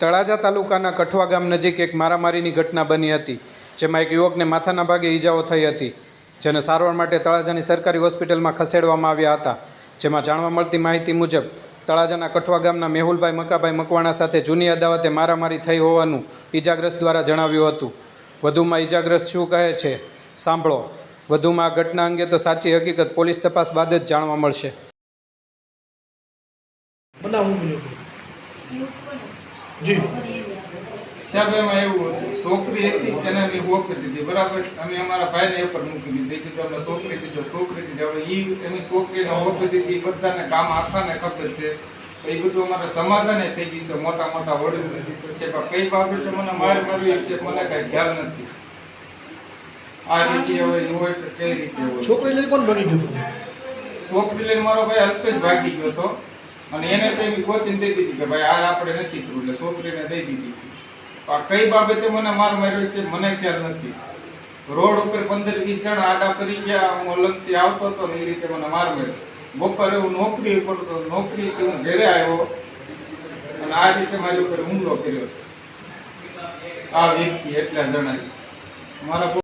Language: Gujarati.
તળાજા તાલુકાના કઠવા ગામ નજીક એક મારામારીની ઘટના બની હતી જેમાં એક યુવકને માથાના ભાગે ઈજાઓ થઈ હતી જેને સારવાર માટે તળાજાની સરકારી હોસ્પિટલમાં ખસેડવામાં આવ્યા હતા. જેમાં જાણવા મળતી માહિતી મુજબ તળાજાના કઠવા ગામના મેહુલભાઈ મકાભાઈ મકવાણા સાથે જૂની અદાવતે મારામારી થઈ હોવાનું ઈજાગ્રસ્ત દ્વારા જણાવ્યું હતું. વધુમાં ઈજાગ્રસ્ત શું કહે છે? સાંભળો. વધુમાં આ ઘટના અંગે તો સાચી હકીકત પોલીસ તપાસ બાદ જ જાણવા મળશે. જી. સાહેબ એમાં એવું હતું છોકરી હતી એને મેં વોકતી હતી બરાબર? અમે અમારા ભાઈને એ પર મૂકી દીધી. કીધું આપણે છોકરી દીધો છોકરી દીધી હવે ઈ એની છોકરીને વોકતી દીધી ઈ બધાને કામ આખાને ખબર છે. એ બધું અમારે સમાધાને થઈ ગયું છે મોટા મોટા વડીલ નથી તો છે. પણ કઈ બાબતે મને માર મારવી છે મને કઈ ખ્યાલ નથી. આ રીતે હવે હોય તો કઈ રીતે હોય? છોકરી લઈ કોણ બની ગયું છોકરી લઈને મારો ભાઈ અલ્પેશ ભાગી ગયો હતો. અને એને તો એવી ગોતીને દઈ દીધી કે ભાઈ આ આપણે નથી કરવું એટલે છોકરીને દઈ દીધી. આ કઈ બાબતે મને માર માર્યો છે મને ખ્યાલ નથી. રોડ ઉપર પંદર વીસ જણ આડા કરી ગયા, હું અલગથી આવતો હતો ને એ રીતે મને માર માર્યો. બપોરે હું નોકરી ઉપર નોકરી નોકરીથી હું ઘરે આવ્યો અને આ રીતે મારી ઉપર હુમલો કર્યો છે. આ વ્યક્તિ એટલા જણાય. મારા